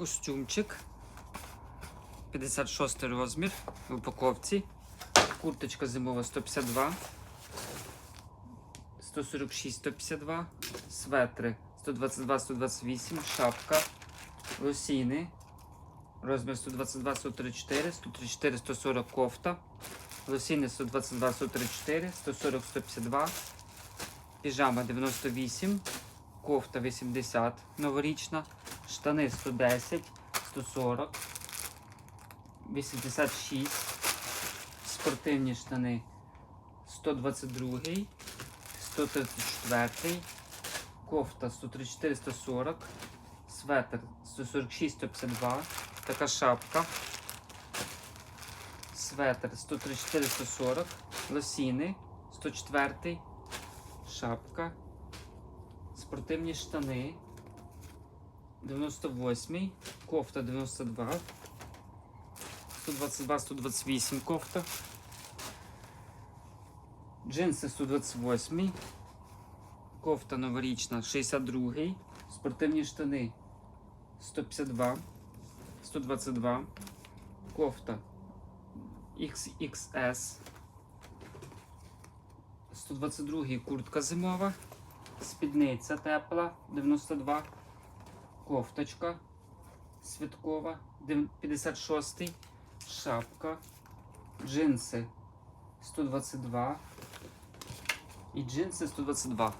Костюмчик. 56 розмір в упаковці. Курточка зимова 152. 146, 152. Светри 122, 128. Шапка. Лосіни. Розмір 122, 134, 134, 140 кофта. Лосіни 122, 134, 140, 152. Піжама 98. Кофта 80 новорічна. Штани 110, 140, 86. Спортивні штани 122, 134. Кофта 134, 140. Светр 146, 152. Така шапка. Светр 134, 140. Лосіни 104. Шапка. Спортивні штани. 98, кофта 92, 122, 128 кофта. Джинси 128, кофта новорічна 62, спортивні штани 152, 122, кофта XXS, 122 куртка зимова, спідниця тепла 92, кофточка святкова, дев- 56, шапка, джинси 122 і джинси 122.